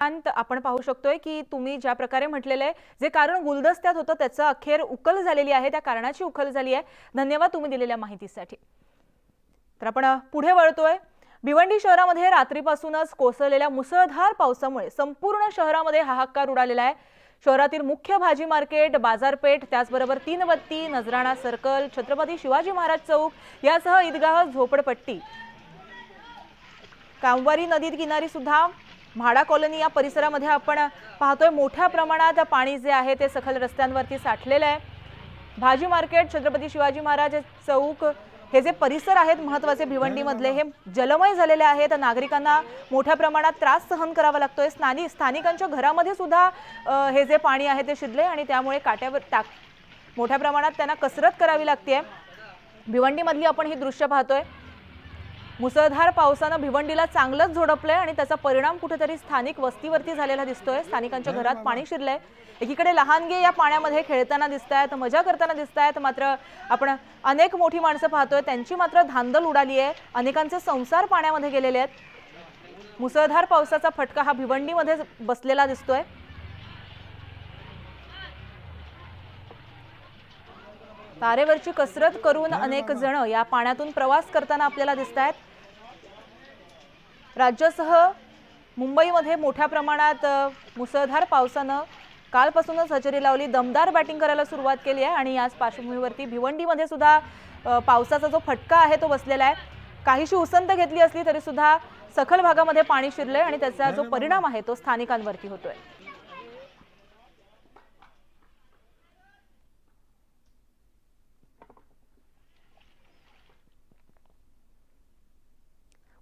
अंत आपण पाहू शकतोय की तुम्ही ज्या प्रकारे म्हटलेलं आहे जे कारण गुलदस्त्यात होतं त्याचं अखेर उकल झालेली आहे त्या कारणाची उकल झाली आहे. धन्यवाद तुम्ही दिलेल्या माहितीसाठी. तर आपण पुढे वळतोय. भिवंडी शहरामध्ये रात्रीपासूनच कोसळलेल्या मुसळधार पावसामुळे संपूर्ण शहरामध्ये हाहाकार उडालेला आहे. शहरातील मुख्य भाजी मार्केट बाजारपेठ त्याचबरोबर तीन बत्ती नजराणा सर्कल छत्रपती शिवाजी महाराज चौक यासह ईदगाह झोपडपट्टी. कामवारी नदीत किनारी सुद्धा म्हाडा कॉलनी या परिसरामध्ये आपण पाहतोय मोठ्या प्रमाणात पाणी जे आहे ते सखल रस्त्यांवरती साठलेलं आहे. भाजी मार्केट छत्रपती शिवाजी महाराज चौक हे जे परिसर आहेत महत्त्वाचे भिवंडीमधले हे जलमय झालेले आहेत. नागरिकांना मोठ्या प्रमाणात त्रास सहन करावा लागतोय. स्थानिक स्थानिकांच्या घरामध्ये सुद्धा हे जे पाणी आहे ते शिरले आणि त्यामुळे काट्यावर टाक मोठ्या प्रमाणात त्यांना कसरत करावी लागते भिवंडीमधली आपण ही दृश्य पाहतोय. मुसळधार पावसानं भिवंडीला चांगलंच झोडपलंय आणि त्याचा परिणाम कुठेतरी स्थानिक वस्तीवरती झालेला दिसतोय. स्थानिकांच्या घरात पाणी शिरलंय. एकीकडे लहानगे या पाण्यामध्ये खेळताना दिसत आहेत मजा करताना दिसत आहेत मात्र आपण अनेक मोठी माणसं पाहतोय त्यांची मात्र धांदल उडाली आहे. अनेकांचे संसार पाण्यामध्ये गेलेले आहेत. मुसळधार पावसाचा फटका हा भिवंडीमध्ये बसलेला दिसतोय. तारेवरची कसरत करून अनेक जण या पाण्यातून प्रवास करताना आपल्याला दिसत आहेत राज्यासह मुंबईमध्ये मोठ्या प्रमाणात मुसळधार पावसानं कालपासूनच हजेरी लावली. दमदार बॅटिंग करायला सुरुवात केली आहे आणि याच पार्श्वभूमीवरती भिवंडीमध्ये सुद्धा पावसाचा जो फटका आहे तो बसलेला आहे. काहीशी उसंत घेतली असली तरी सुद्धा सखल भागामध्ये पाणी शिरलंय आणि त्याचा जो परिणाम आहे तो स्थानिकांवरती होतोय.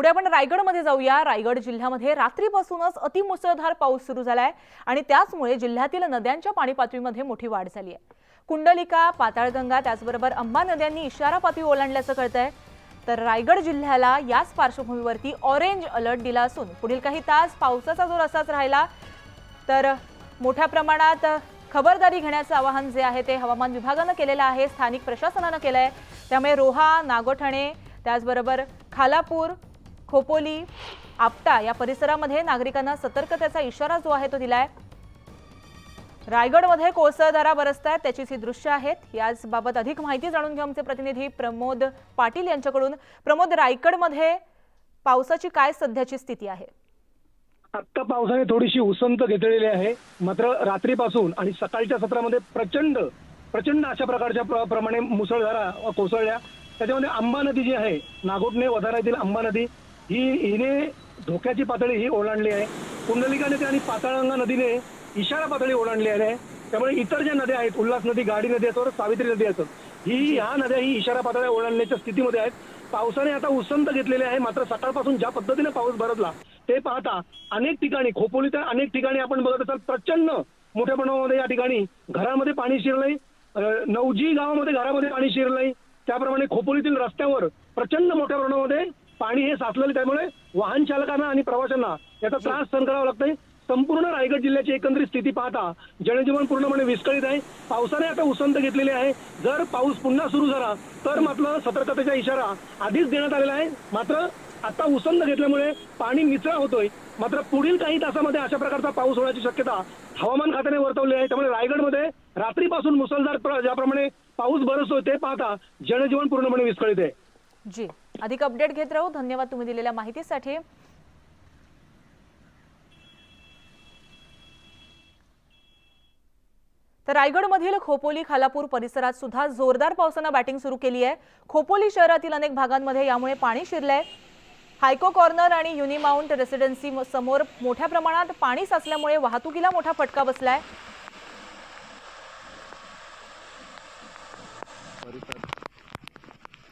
पुढे आपण रायगडमध्ये जाऊया. रायगड जिल्ह्यामध्ये रात्रीपासूनच अतिमुसळधार पाऊस सुरू झालाय आणि त्याचमुळे जिल्ह्यातील नद्यांच्या पाणी पातळीमध्ये मोठी वाढ झाली आहे कुंडलिका पाताळगंगा त्याचबरोबर अंबा नद्यांनी इशारा पातळी ओलांडल्याचं कळतंय. तर रायगड जिल्ह्याला याच पार्श्वभूमीवरती ऑरेंज अलर्ट दिला असून पुढील काही तास पावसाचा जोर असाच राहिला. तर मोठ्या प्रमाणात खबरदारी घेण्याचं आवाहन जे आहे ते हवामान विभागानं केलेलं आहे स्थानिक प्रशासनानं केलं आहे त्यामुळे रोहा नागोठणे त्याचबरोबर खालापूर खोपोली आपटा या परिसरामध्ये नागरिकांना सतर्कतेचा इशारा जो आहे तो दिलाय. रायगडमध्ये कोसळधारा बरसत आहेत त्याचीच ही दृश्य आहेत. याचबाबत अधिक माहिती जाणून घेऊ आमचे प्रतिनिधी प्रमोद पाटील यांच्याकडून. प्रमोद रायगडमध्ये पावसाची काय सध्याची स्थिती आहे? आत्ता पावसाने थोडीशी उसंत घेतलेली आहे. मात्र रात्रीपासून आणि सकाळच्या सत्रामध्ये प्रचंड प्रचंड अशा प्रकारच्या प्र- प्रमाणे मुसळधारा कोसळल्या. त्याच्यामध्ये आंबा नदी जी आहे नागोटणे वधारा येथील आंबा नदी ही हिने धोक्याची पातळी ही ओलांडली आहे. कुंडलिका नदी आणि पाताळगंगा नदीने इशारा पातळी ओलांडली आहे. त्यामुळे इतर ज्या नद्या आहेत उल्हास नदी गाडी नदी असो सावित्री नदी असो ही ह्या नद्या ही इशारा पातळ्या ओलांडण्याच्या स्थितीमध्ये आहेत. पावसाने आता उसंत घेतलेले आहे मात्र सकाळपासून ज्या पद्धतीने पाऊस भरतला ते पाहता अनेक ठिकाणी खोपोली तर अनेक ठिकाणी आपण बघत असाल प्रचंड मोठ्या प्रमाणामध्ये या ठिकाणी घरामध्ये पाणी शिरलंय. नवजी गावामध्ये घरामध्ये पाणी शिरलंय. त्याप्रमाणे खोपोलीतील रस्त्यावर प्रचंड मोठ्या प्रमाणामध्ये पाणी हे साचलेलं त्यामुळे वाहन चालकांना आणि प्रवाशांना याचा त्रास सहन करावा लागतोय. संपूर्ण रायगड जिल्ह्याची एकंदरीत स्थिती पाहता जनजीवन पूर्णपणे विस्कळीत आहे. पावसाने आता उसंत घेतलेली आहे. जर पाऊस पुन्हा सुरू झाला तर मात्र सतर्कतेचा इशारा आधीच देण्यात आलेला आहे. मात्र आता उसंत घेतल्यामुळे पाणी निचरा होतोय. मात्र पुढील काही तासामध्ये अशा प्रकारचा पाऊस होण्याची शक्यता हवामान खात्याने वर्तवली आहे. त्यामुळे रायगडमध्ये रात्रीपासून मुसळधार प्र- ज्याप्रमाणे पाऊस बरसतोय ते पाहता जनजीवन पूर्णपणे विस्कळीत आहे. जी. अधिक अपडेट घेत राहू. धन्यवाद तुम्ही दिलेल्या माहितीसाठी. तर रायगडमधील खोपोली खालापूर परिसरात सुद्धा जोरदार पावसानं बॅटिंग सुरू केली आहे. खोपोली शहरातील अनेक भागांमध्ये यामुळे पाणी शिरलंय. हायको कॉर्नर आणि युनिमाउंट रेसिडेन्सी समोर मोठ्या प्रमाणात पाणी साचल्यामुळे वाहतुकीला मोठा फटका बसलाय.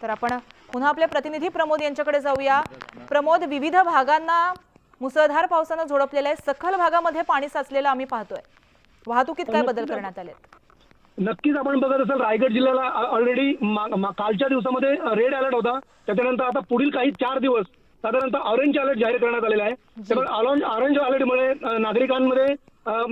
तर आपण पुन्हा आपले प्रतिनिधी प्रमोद यांच्याकडे जाऊया. प्रमोद विविध भागांना मुसळधार पावसानं झोडपलेलं आहे. सखल भागामध्ये पाणी साचलेलं आम्ही पाहतोय. वाहतुकीत काय बदल करण्यात आले नक्कीच आपण बघत असाल रायगड जिल्ह्याला ऑलरेडी कालच्या दिवसामध्ये रेड अलर्ट होता. त्याच्यानंतर आता पुढील काही चार दिवस साधारणतः ऑरेंज अलर्ट जाहीर करण्यात आलेला आहे. त्यामुळे ऑरेंज अलर्टमुळे नागरिकांमध्ये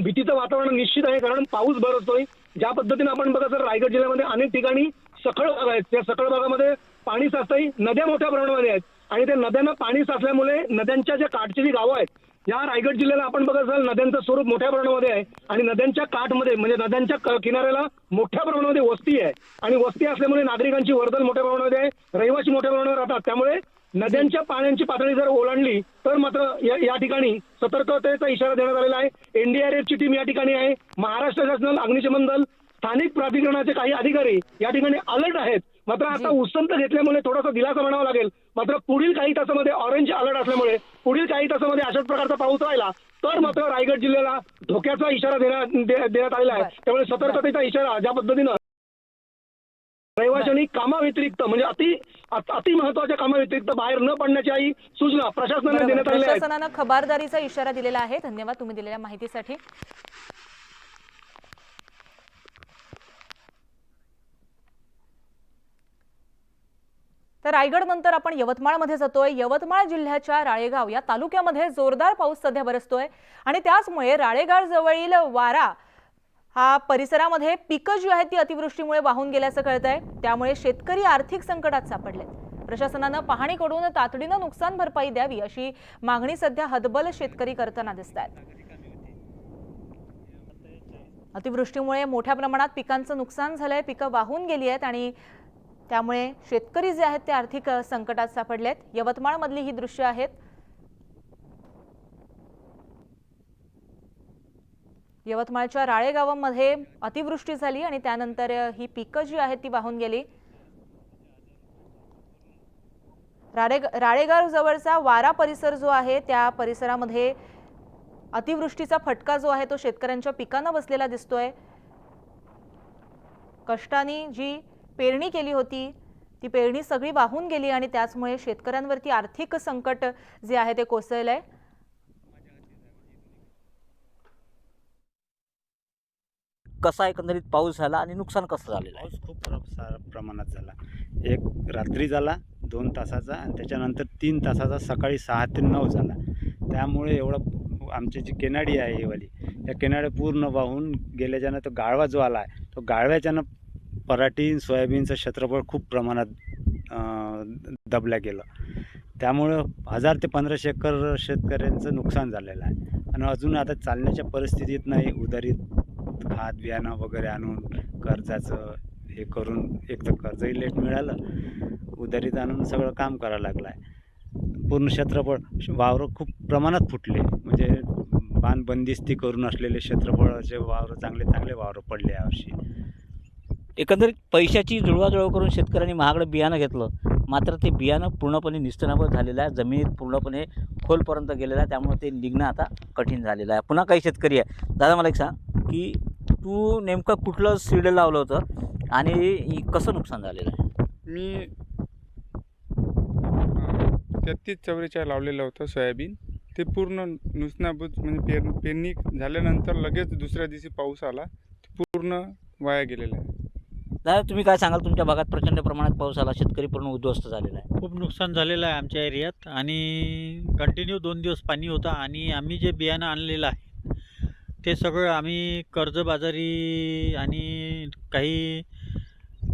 भीतीचं वातावरण निश्चित आहे. कारण पाऊस बरसतोय ज्या पद्धतीने आपण बघत रायगड जिल्ह्यामध्ये अनेक ठिकाणी सखळ भाग आहेत. त्या सखळ भागामध्ये पाणी साचतंय. नद्या मोठ्या प्रमाणामध्ये आहेत. आणि त्या नद्यांना पाणी साचल्यामुळे नद्यांच्या ज्या काठची जी गावं आहेत या रायगड जिल्ह्याला आपण बघत असाल नद्यांचं स्वरूप मोठ्या प्रमाणामध्ये आहे. आणि नद्यांच्या काठमध्ये म्हणजे नद्यांच्या किनाऱ्याला मोठ्या प्रमाणामध्ये वस्ती आहे. आणि वस्ती असल्यामुळे नागरिकांची वर्दळ मोठ्या प्रमाणामध्ये आहे. रहिवासी मोठ्या प्रमाणावर राहतात. त्यामुळे नद्यांच्या पाण्याची पातळी जर ओलांडली तर मात्र या या ठिकाणी सतर्कतेचा इशारा देण्यात आलेला आहे. एनडीआरएफची टीम या ठिकाणी आहे. महाराष्ट्र शासन अग्निशमन दल स्थानिक प्राधिकरणाचे काही अधिकारी या ठिकाणी अलर्ट आहेत. मात्र आता. उसंत घेतल्यामुळे थोडासा दिलासा म्हणावा लागेल. मात्र पुढील काही तासामध्ये ऑरेंज अलर्ट असल्यामुळे पुढील काही तासामध्ये अशाच प्रकारचा पाऊस राहिला तर मात्र रायगड जिल्ह्याला धोक्याचा इशारा देण्यात आलेला आहे. त्यामुळे सतर्कतेचा इशारा ज्या पद्धतीनं रहिवाशांनी कामाव्यतिरिक्त म्हणजे अति अत- महत्त्वाच्या कामाव्यतिरिक्त बाहेर न पडण्याची सूचना प्रशासनाने. देण्यात आहेत. प्रशासनानं खबरदारीचा इशारा दिलेला आहे. धन्यवाद तुम्ही दिलेल्या माहितीसाठी. तर रायगडनंतर आपण यवतमाळमध्ये जातोय. यवतमाळ जिल्ह्याच्या राळेगाव या तालुक्यामध्ये जोरदार पाऊस सध्या बरसतोय आणि त्याचमुळे राळेगावजवळील वारा हा परिसरामध्ये पिकं जी आहेत ती अतिवृष्टीमुळे वाहून गेल्याचं कळत आहे त्यामुळे शेतकरी आर्थिक संकटात सापडलेत. प्रशासनानं पाहणी करून तातडीनं नुकसान भरपाई द्यावी अशी मागणी सध्या हदबल शेतकरी करताना दिसत आहेत अतिवृष्टीमुळे मोठ्या प्रमाणात पिकांचं नुकसान झालंय. पिकं वाहून गेली आहेत आणि त्यामुळे शेतकरी जे आहेत ते आर्थिक संकटात संकटात सापडलेत. यवतमाळमधली ही दृश्य आहेत. यवतमाळच्या राळेगावामध्ये अतिवृष्टी झाली आणि त्यानंतर ही पिकं जी आहेत ती वाहून गेली. राळे राळेगाव जवळचा वारा परिसर जो आहे त्या परिसरामध्ये अतिवृष्टीचा फटका जो आहे तो शेतकऱ्यांच्या पिकांना बसलेला दिसतोय. कष्टाने जी पेरणी केली होती. ती पेरणी सगळी वाहून गेली आणि त्याचमुळे शेतकऱ्यांवरती आर्थिक संकट जे आहे ते कोसळलंय. कसा एकंदरीत पाऊस झाला आणि नुकसान कसं झालेलं आहे? पाऊस खूप सारा प्रमाणात झाला. एक रात्री झाला दोन तासाचा आणि त्याच्यानंतर तीन तासाचा सकाळी सहा ते नऊ झाला. त्यामुळे एवढं आमची जी केनाडी आहे ही वाली या केनाड्या पूर्ण वाहून गेल्याच्यानं तो गाळवा जो आला आहे तो गाळव्याच्यानं पराठी सोयाबीनचं क्षेत्रफळ खूप प्रमाणात दबल्या गेलं. त्यामुळं हजार ते पंधराशे एकर शेतकऱ्यांचं नुकसान झालेलं आहे. आणि अजून आता चालण्याच्या परिस्थितीत नाही. उधारीत खात बियाणं वगैरे आणून कर्जाचं हे करून एक तर कर्जही लेट मिळालं. उधारीत आणून सगळं काम करायला लागलं आहे. पूर्ण क्षेत्रफळ वावरं खूप प्रमाणात फुटले. म्हणजे बांधबंदिस्ती करून असलेले क्षेत्रफळाचे वावरं चांगले चांगले वावरं पडले यावर्षी. एकंदरीत पैशाची जुळवाजुळव करून शेतकऱ्यांनी महागडं बियाणं घेतलं. मात्र ते बियाणं पूर्णपणे निस्तनाभूत झालेलं आहे. जमिनीत पूर्णपणे खोलपर्यंत गेलेलं आहे. त्यामुळे ते निघणं आता कठीण झालेलं आहे. पुन्हा काही शेतकरी आहे. दादा मला एक सांग की तू नेमकं कुठलं सीड लावलं होतं आणि कसं नुकसान झालेलं आहे? मी तेहतीस चौवेचाळीस लावलेलं होतं सोयाबीन. ते पूर्ण नुसनाभूत म्हणजे पेर पेरणी झाल्यानंतर लगेच दुसऱ्या दिवशी पाऊस आला. पूर्ण वाया गेलेला आहे. दादा तुम्ही काय सांगाल? तुमच्या भागात प्रचंड प्रमाणात पाऊस आला शेतकरी पूर्ण उद्ध्वस्त झालेला आहे. खूप नुकसान झालेलं आहे आमच्या एरियात आणि कंटिन्यू दोन दिवस पाणी होतं आणि आम्ही जे बियाणं आणलेलं आहे ते सगळं आम्ही कर्जबाजारी आणि काही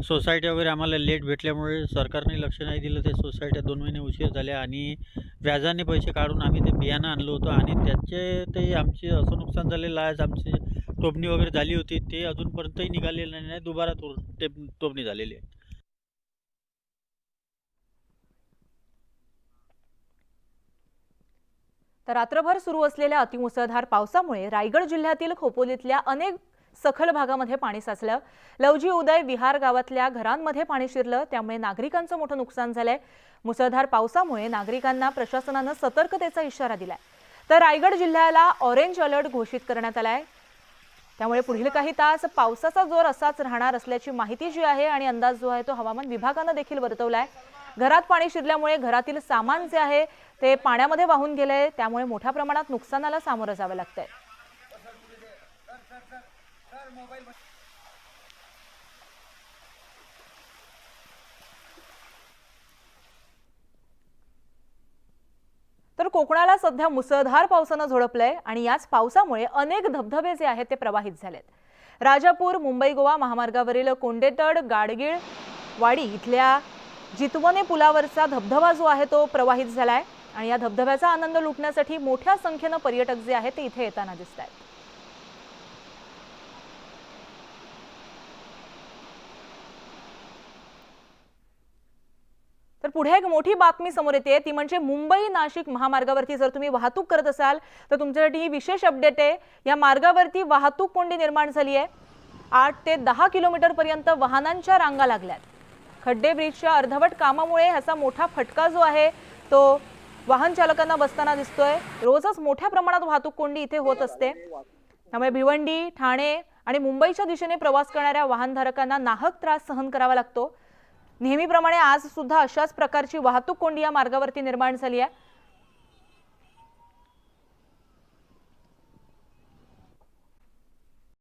सोसायट्या वगैरे आम्हाला लेट भेटल्यामुळे सरकारने लक्ष नाही दिलं. ते सोसायट्या दोन महिने उशीर झाल्या आणि व्याजाने पैसे काढून आम्ही ते बियाणं आणलं होतं आणि त्याचे ते आमचे असं नुकसान झालेलं आहे. आमचे टोपणी वगैरे झाली होती ते अजूनपर्यंतही निघालेलं नाही दुबारा तो टेप टोपणी झालेली आहे. तर रात्रभर सुरू असलेल्या अतिमुसळधार पावसामुळे रायगड जिल्ह्यातील खोपोलीतल्या अनेक सखल भागामध्ये पाणी साचलं. लवजी उदय विहार गावातल्या घरांमध्ये पाणी शिरलं त्यामुळे नागरिकांचं मोठं नुकसान झालंय. मुसळधार पावसामुळे नागरिकांना प्रशासनानं सतर्कतेचा इशारा दिलाय. तर रायगड जिल्ह्याला ऑरेंज अलर्ट घोषित करण्यात आलाय. त्यामुळे पुढील काही तास पावसाचा जोर असाच राहणार असल्याची माहिती जी आहे आणि अंदाज जो आहे तो हवामान विभागानं देखील वर्तवलाय. घरात पाणी शिरल्यामुळे घरातील सामान जे आहे ते पाण्यामध्ये वाहून गेलंय. त्यामुळे मोठ्या प्रमाणात नुकसानाला सामोरं जावं लागतंय. तर कोकणाला सध्या मुसळधार पावसानं झोडपलंय आणि याच पावसामुळे अनेक धबधबे जे आहेत ते प्रवाहित झालेत. राजापूर मुंबई गोवा महामार्गावरील कोंडेतड गाडगीळ वाडी इथल्या जितवणे पुलावरचा धबधबा जो आहे तो प्रवाहित झालाय आणि या धबधब्याचा आनंद लुटण्यासाठी मोठ्या संख्येनं पर्यटक जे आहेत ते इथे येताना दिसत आहेत पुढे एक मोठी बातमी समोर येते. ती म्हणजे मुंबई नाशिक महामार्गावरती जर तुम्ही वाहतूक करत असाल तर तुमच्यासाठी ही विशेष अपडेट आहे. या मार्गावरती वाहतूक कोंडी निर्माण झाली आहे. आठ ते दहा किलोमीटर पर्यंत वाहनांच्या रांगा लागल्यात. खड्डे ब्रिजच्या अर्धवट कामामुळे ह्याचा मोठा फटका जो आहे तो वाहन चालकांना बसताना दिसतोय. रोजच मोठ्या प्रमाणात वाहतूक कोंडी इथे होत असते. त्यामुळे भिवंडी ठाणे आणि मुंबईच्या दिशेने प्रवास करणाऱ्या वाहनधारकांना नाहक त्रास सहन करावा लागतो. नेहमीप्रमाणे आज सुद्धा अशाच प्रकारची वाहतूक कोंडी या मार्गावरती निर्माण झाली आहे.